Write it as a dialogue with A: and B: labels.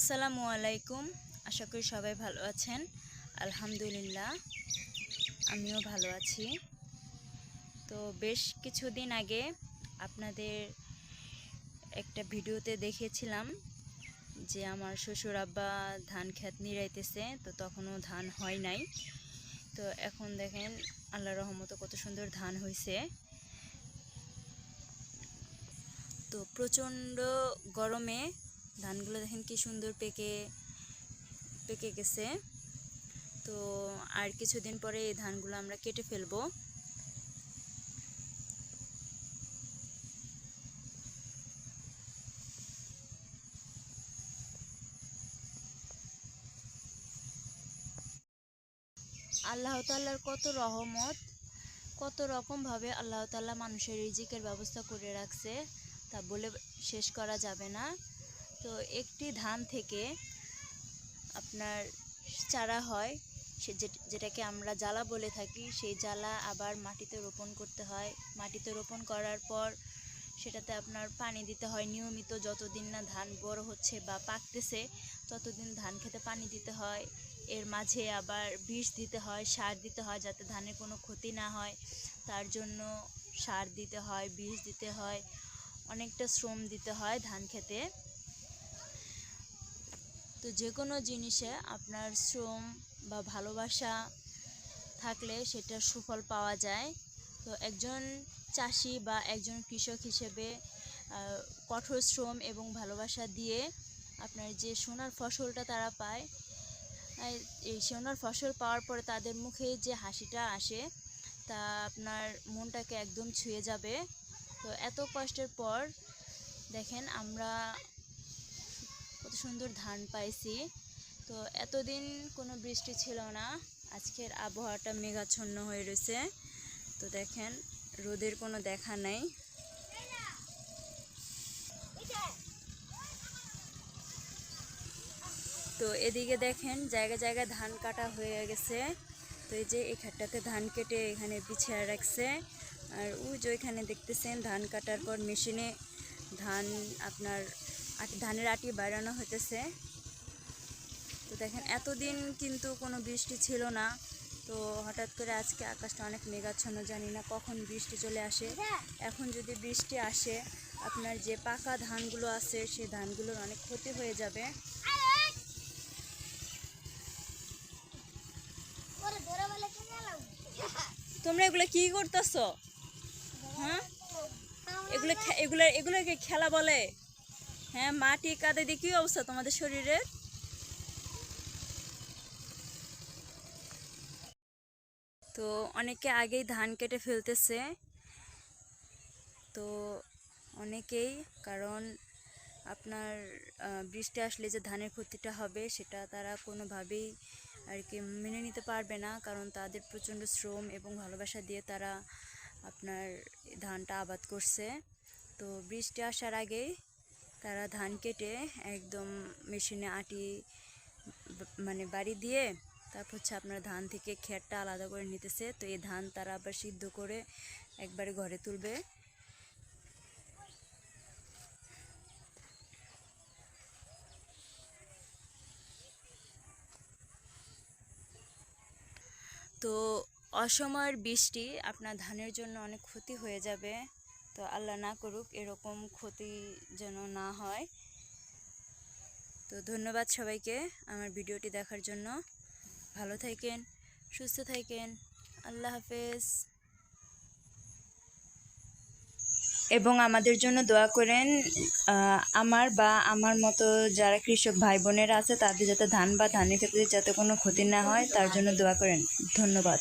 A: আসসালামু আলাইকুম। আশা করি সবাই ভালো আছেন। আলহামদুলিল্লাহ, আমিও ভালো আছি। তো বেশ কিছুদিন আগে আপনাদের একটা ভিডিওতে দেখেছিলাম যে আমার শ্বশুর আব্বা ধান ক্ষেত নিড়াইতেছে, তো তখনও ধান হয় নাই। তো এখন দেখেন আল্লাহ রহমতে কত সুন্দর ধান হয়েছে তো প্রচণ্ড গরমে ধানগুলো দেখেন কি সুন্দর পেকে পেকে গেছে। তো আর কিছুদিন পরে এই ধানগুলো আমরা কেটে ফেলব। আল্লাহ তাল্লার কত রহমত, কত রকমভাবে আল্লাহ তাল্লাহ মানুষের রিজিকের ব্যবস্থা করে রাখছে, তা বলে শেষ করা যাবে না। তো একটি ধান থেকে আপনার চারা হয়, সে যেটাকে আমরা জ্বালা বলে থাকি, সেই জ্বালা আবার মাটিতে রোপণ করতে হয়। মাটিতে রোপণ করার পর সেটাতে আপনার পানি দিতে হয়। নিয়মিত যতদিন না ধান বড় হচ্ছে বা পাকতেছে, ততদিন ধান খেতে পানি দিতে হয়। এর মাঝে আবার বিষ দিতে হয়, সার দিতে হয় যাতে ধানের কোনো ক্ষতি না হয়। তার জন্য সার দিতে হয়, বিষ দিতে হয়, অনেকটা শ্রম দিতে হয় ধান খেতে। তো যে কোনো জিনিসে আপনার শ্রম বা ভালোবাসা থাকলে সেটা সুফল পাওয়া যায়। তো একজন চাষি বা একজন কৃষক হিসেবে কঠোর শ্রম এবং ভালোবাসা দিয়ে আপনার যে সোনার ফসলটা তারা পায় এই সোনার ফসল পাওয়ার পরে তাদের মুখে যে হাসিটা আসে, তা আপনার মনটাকে একদম ছুঁয়ে যাবে। তো এত কষ্টের পর দেখেন আমরা কত সুন্দর ধান পাইছি। তো এতদিন কোনো বৃষ্টি ছিল না। আজকের আবহাওয়াটা মেঘাচ্ছন্ন হয়ে রয়েছে। তো দেখেন, রোদের কোনো দেখা নাই। তো এদিকে দেখেন জায়গা জায়গায় ধান কাটা হয়ে গেছে। তো এই যে এই খাটটাতে ধান কেটে এখানে বিছিয়ে রাখছে। আর ওই যে ওইখানে দেখতেছেন, ধান কাটার পর মেশিনে ধান আপনার ধানের আটি বাড়ানো হতেছে তো দেখেন, এতদিন কিন্তু কোনো বৃষ্টি ছিল না। তো হঠাৎ করে আজকে আকাশটা অনেক মেঘাচ্ছন্ন, জানি না কখন বৃষ্টি চলে আসে। এখন যদি বৃষ্টি আসে, আপনার যে পাকা ধানগুলো আছে সেই ধানগুলোর অনেক ক্ষতি হয়ে যাবে। তোমরা এগুলো কি করতেছো? হ্যাঁ? এগুলো এগুলো, এগুলোকে খেলা বলে। হ্যাঁ মাটি কাদে দিয়ে কি অবস্থা তোমাদের শরীরের? তো অনেকে আগেই ধান কেটে ফেলতেছে। তো অনেকেই, কারণ আপনার বৃষ্টি আসলে যে ধানের ক্ষতিটা হবে সেটা তারা কোনোভাবেই আর কি মেনে নিতে পারবে না, কারণ তাদের প্রচণ্ড শ্রম এবং ভালোবাসা দিয়ে তারা আপনার ধানটা আবাদ করছে। তো বৃষ্টি আসার আগেই তারা ধান কেটে একদম মেশিনে আটি মানে বাড়ি দিয়ে তারপর হচ্ছে আপনার ধান থেকে খেরটা আলাদা করে নিতেছে। তো এই ধান তারা আবার সিদ্ধ করে একবারে ঘরে তুলবে। তো অসময়ের বৃষ্টি আপনার ধানের জন্য অনেক ক্ষতি হয়ে যাবে। তো আল্লাহ না করুক এরকম ক্ষতি যেন না হয়। তো ধন্যবাদ সবাইকে আমার ভিডিওটি দেখার জন্য। ভালো থাকেন, সুস্থ থাকেন। আল্লাহ হাফেজ। এবং আমাদের জন্য দোয়া করেন আমার বা আমার মতো যারা কৃষক ভাই বোনেরা আছে, তাদের যাতে ধান বা ধানের ক্ষেত্রে যাতে কোনো ক্ষতি না হয়, তার জন্য দোয়া করেন। ধন্যবাদ।